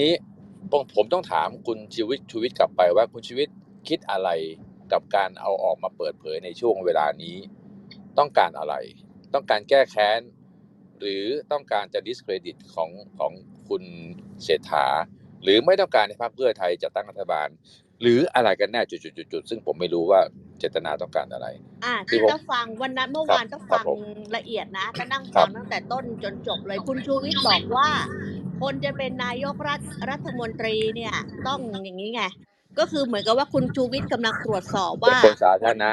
นี้ผมผมต้องถามคุณชีวิตชูวิทย์กลับไปว่าคุณชีวิตคิดอะไรกับการเอาออกมาเปิดเผยในช่วงเวลานี้ ต้องการอะไร ต้องการแก้แค้น หรือต้องการจะ discredit ของของคุณเศรษฐา หรือไม่ต้องการให้พรรคเพื่อไทยจะตั้งรัฐบาล หรืออะไรกันแน่จุดๆๆๆซึ่งผมไม่รู้ว่าเจตนาต้องการอะไร อ่าคือที่ผมต้องฟังวันนั้นเมื่อครับวานต้องครับฟังผมละเอียดนะก็นั่งครัฟับงตั้งแต่ต้นจนจบเลยคุณชูวิทย์บอกว่า คนจะเป็นนายกรัฐรัฐมนตรีเนี่ยต้องอย่างนี้ไง ก็คือเหมือนกับว่าคุณชูวิทย์กำลังตรวจสอบเป็นว่าคนสาธารณะ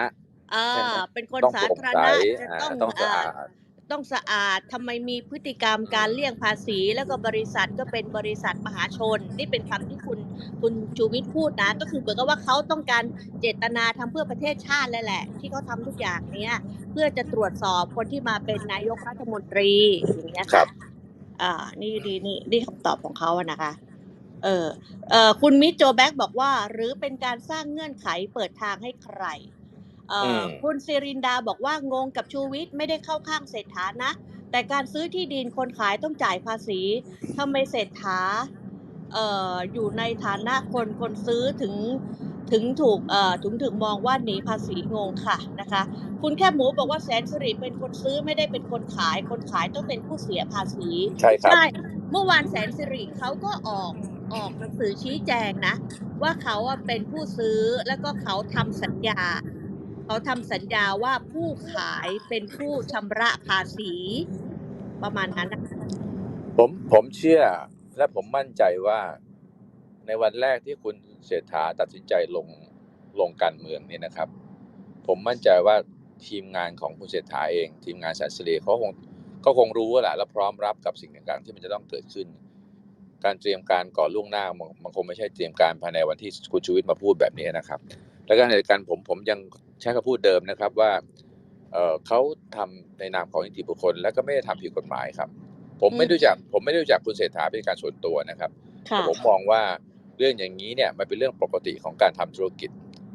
เอใช่ไหอมเป็นคนต้องสาโปร่งธารใสณะจะอ่าต้องต้องสะอ่าอาดต้องสะอาดทำไมมีพฤติกรรมการเลี่ยงภาษี แล้วก็บริษัทก็เป็นบริษัทมหาชน นี่เป็นคำที่คุณคุณชูวิทย์พูดนะ ก็คือเหมือนกับว่าเขาต้องการเจตนาทำเพื่อประเทศชาติเลยแหละ ที่เขาทำทุกอย่างเนี้ยเพื่อจะตรวจสอบคนที่มาเป็นนายกรัฐมนตรีอย่างเงี้ยครัค่ะบ อ่า นี่นี่นี่นี่คำตอบของเขาอะนะคะ เออเออคุณมิโจแบ็กบอกว่า หรือเป็นการสร้างเงื่อนไขเปิดทางให้ใคร เออือม คุณสิรินดาบอกว่างงกับชูวิทย์ไม่ได้เข้าข้างเศรษฐานะ แต่การซื้อที่ดินคนขายต้องจ่ายภาษีทำไมเศรษฐาเอ่ออยู่ในฐานะคนคนซื้อถึง ถึงถูกเอ่อถึงถึงมองว่าหนีภาษีงงค่ะนะคะ คุณแค่หมูบอกว่าแสนสิริเป็นคนซื้อไม่ได้เป็นคนขาย คนขายต้องเป็นผู้เสียภาษีใช่ครับใช่เมื่อวานแสนสิริเขาก็ออกออกหนังสือชี้แจงนะ ว่าเขาอะเป็นผู้ซื้อแล้วก็เขาทำสัญญา เขาทำสัญญาว่าผู้ขายเป็นผู้ชำระภาษี ประมาณนั้นนะผมผมเชื่อและผมมั่นใจว่า ในวันแรกที่คุณเศรษฐาตัดสินใจลงลงการเมืองเนี่ยนะครับ ผมมั่นใจว่าทีมงานของคุณเศรษฐาเอง ทีมงานแสนสิริเขาคงเขาคงรู้แหละและพร้อมรับกับสิ่งต่างๆ ที่มันจะต้องเกิดขึ้น การเตรียมการก่อนล่วงหน้ามันมันคงไม่ใช่เตรียมการภายในวันที่คุณชูวิทย์มาพูดแบบนี้นะครับ และการในการผมผมยังใช้คำพูดเดิมนะครับว่าเอ่อเขาทำในนามของนิติบุคคล และก็ไม่ได้ทำผิดกฎหมายครับ ผมไม่อืมรู้จักผมไม่ได้รู้จักคุณเศรษฐาเป็นการส่วนตัวนะครับค่ะแต่ผมมองว่าเรื่องอย่างนี้เนี่ยมันเป็นเรื่องปกติของการทำธุรกิจ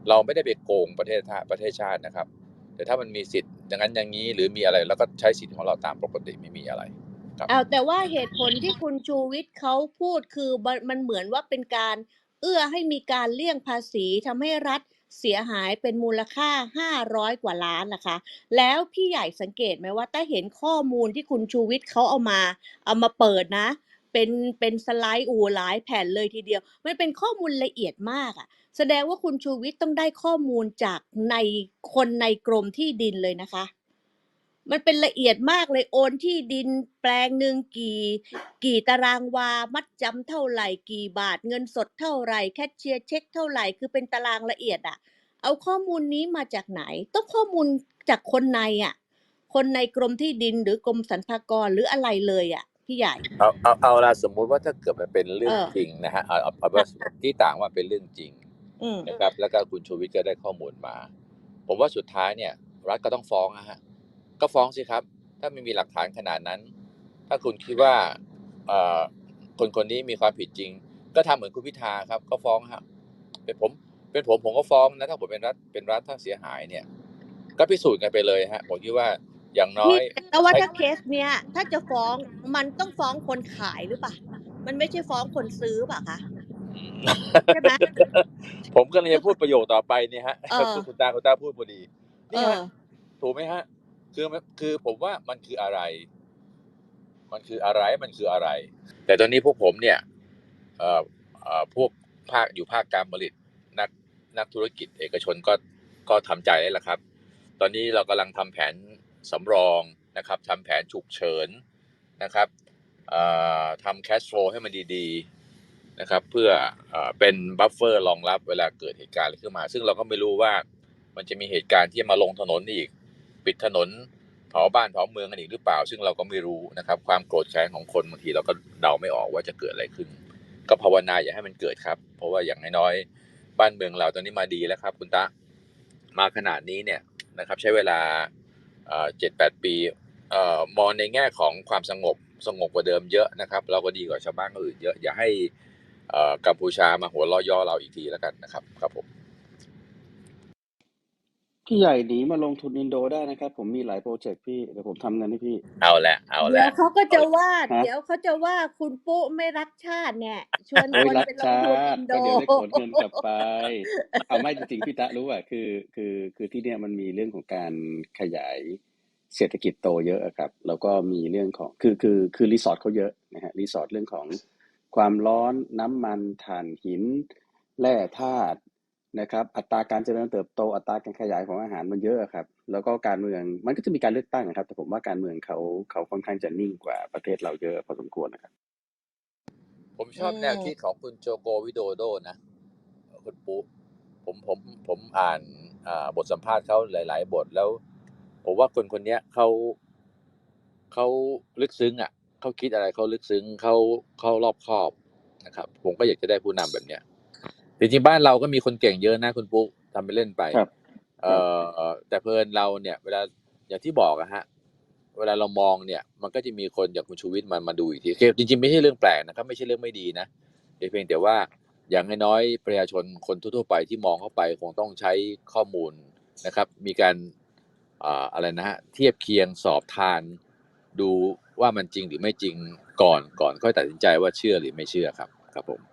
เราไม่ได้ไปโกงประเทศชาติประเทศชาตินะครับ แต่ถ้ามันมีสิทธิ์อย่างนั้นอย่างนี้หรือมีอะไรเราก็ใช้สิทธิ์ของเราตามปกติไม่มีอะไรเอาแต่ว่าเหตุผลที่คุณชูวิทย์เขาพูดคือมันเหมือนว่าเป็นการเอื้อให้มีการเลี่ยงภาษีทำให้รัฐเสียหายเป็นมูลค่า 500 กว่าล้านนะคะ แล้วพี่ใหญ่สังเกตไหมว่าถ้าเห็นข้อมูลที่คุณชูวิทย์เขาเอามา เอามาเปิดนะ เป็นเป็นสไลด์อูหลายแผ่นเลยทีเดียว มันเป็นข้อมูลละเอียดมากอะแสดงว่าคุณชูวิทย์ต้องได้ข้อมูลจากในคนในกรมที่ดินเลยนะคะ มันเป็นละเอียดมากเลยโอนที่ดินแปลงหนึ่งกี่ กี่ตารางวา มัดจำเท่าไหร่กี่บาทเงินสดเท่าไหร่แคชเชียร์เช็คเท่าไหร่คือเป็นตารางละเอียดอะเอาข้อมูลนี้มาจากไหน ต้องข้อมูลจากคนในอะคนในกรมที่ดินหรือกรมสรรพากรหรืออะไรเลยอะ พี่ใหญ่ เอาเอาเอาละสมมุติว่าถ้าเกิดมันเป็นเรื่อเองอจริงนะฮะเอาเอาเอาว่าที่ต่างว่าเป็นเรื่องจริงอืมนะครับ แล้วก็คุณชูวิทย์ก็ได้ข้อมูลมา ผมว่าสุดท้ายเนี่ย รัฐก็ต้องฟ้องนะฮะก็ฟ้องสิครับ ถ้าไม่มีหลักฐานขนาดนั้น ถ้าคุณคิดว่าเอ่อคนคนนี้มีความผิดจริง ก็ทำเหมือนคุณพิธาครับ ก็ฟ้องครับเป็นผมเป็นผมผมก็ฟ้องนะถ้าผมเป็นรัฐเป็นรัฐถ้าเสียหายเนี่ย ก็พิสูจน์กันไปเลยฮะผมคิดว่า อย่างน้อพี่ยแต่ว่าใช้ถ้าเคสเนี้ยถ้าจะฟ้องมันต้องฟ้องคนขายหรือเปล่ามันไม่ใช่ฟ้องคนซื้อเปล่ะคะอืมใช่ไหมผมก็เลยจะพูดประโยคต่อไปเนี่ยฮะเออคุณตาคุณตาพูดพอดีเอนี่อฮะถูกไหมฮะ คือมันคือผมว่ามันคืออะไร มันคืออะไรมันคืออะไร แต่ตอนนี้พวกผมเนี่ยเอ่อเอ่อพวกภาคอยู่ภาคการผลิตนักนักธุรกิจเอกชนก็ก็ทำใจแล้วล่ะครับ ตอนนี้เรากำลังทำแผน สำรองนะครับทำแผนฉุกเฉินนะครับทำแคชโฟลให้มันดีๆนะครับเพื่อเอ่อเป็นบัฟเฟอร์รองรับเวลาเกิดเหตุการณ์อะไรขึ้นมา ซึ่งเราก็ไม่รู้ว่ามันจะมีเหตุการณ์ที่มาลงถนนอีก ปิดถนนเผาบ้านเผาเมืองกันอีกหรือเปล่า ซึ่งเราก็ไม่รู้นะครับความโกรธแค้นของคนบางทีเราก็เดาไม่ออกว่าจะเกิดอะไรขึ้น ก็ภาวนาอย่าให้มันเกิดครับ เพราะว่าอย่างน้อยๆบ้านเมืองเราตอนนี้มาดีแล้วครับ คุณตะมาขนาดนี้เนี่ยนะครับใช้เวลา เจ็ดแปดปีมองในแง่ของความสงบสงบกว่าเดิมเยอะนะครับ เราก็ดีกว่าชาวบ้านคนอื่นเยอะอย่าให้กัมพูชามาหัวล้อย่อเราอีกทีแล้วกันนะครับครับผม พี่ใหญ่หนีมาลงทุนอินโดได้นะครับ ผมมีหลายโปรเจกต์พี่เดี๋ยวผมทำเงินให้พี่ เอาแหละ เอาแหเดี๋ยละวเขาก็จะว่าฮะเดี๋ยวเขาจะว่าคุณปุ๊ไม่รักชาติเนี่ยชวนโอ้คยนรักไปลงชาทุนติอินโดก็เดี๋ยวได้ขนเงินกลับไป เอาไม่จริงๆพี่ตะรู้ว่าคือคือคือที่เนี่ยมันมีเรื่องของการขยายเศรษฐกิจโตเยอะอะครับ แล้วก็มีเรื่องของคือคือคือรีสอร์ทเขาเยอะนะฮะรีสอร์ทเรื่องของความร้อนน้ำมันถ่านหิน แร่ธาตุ นะครับ อัตราการเจริญเติบโตอัตราการขยายของอาหารมันเยอะครับ แล้วก็การเมืองมันก็จะมีการเลือกตั้งนะครับ แต่ผมว่าการเมืองเขาเขาค่อนข้างจะนิ่งกว่าประเทศเราเยอะพอสมควรนะครับ ผมชอบแนวคิดของคุณโจโกวิโดโดนะคุณปุ๊ผมผมผมอ่านบทสัมภาษณ์เขาหลาย ๆ บทแล้ว ผมว่าคนคนนี้เขาเขาลึกซึ้งอะเขาคิดอะไรเขาลึกซึ้งเขาเขารอบคอบนะครับ ผมก็อยากจะได้ผู้นำแบบเนี้ย จริงๆบ้านเราก็มีคนเก่งเยอะนะคุณปุ๊ทำไปเล่นไปครับเอ่อแต่เพลินเราเนี่ย เวลาอย่างที่บอกอะฮะ เวลาเรามองเนี่ย มันก็จะมีคนอย่างคุณชูวิทย์มามาดูอีกทีคือจริง ๆ ไม่ใช่เรื่องแปลกนะครับไม่ใช่เรื่องไม่ดีนะแต่เพียงแต่ว่าอย่างน้อยๆประชาชนคนทั่วๆไปที่มองเข้าไปคงต้องใช้ข้อมูลนะครับ มีการอ่าอะไรนะฮะเทียบเคียงสอบทาน ดูว่ามันจริงหรือไม่จริงก่อนก่อนค่อยตัดสินใจว่าเชื่อหรือไม่เชื่อครับ ครับผม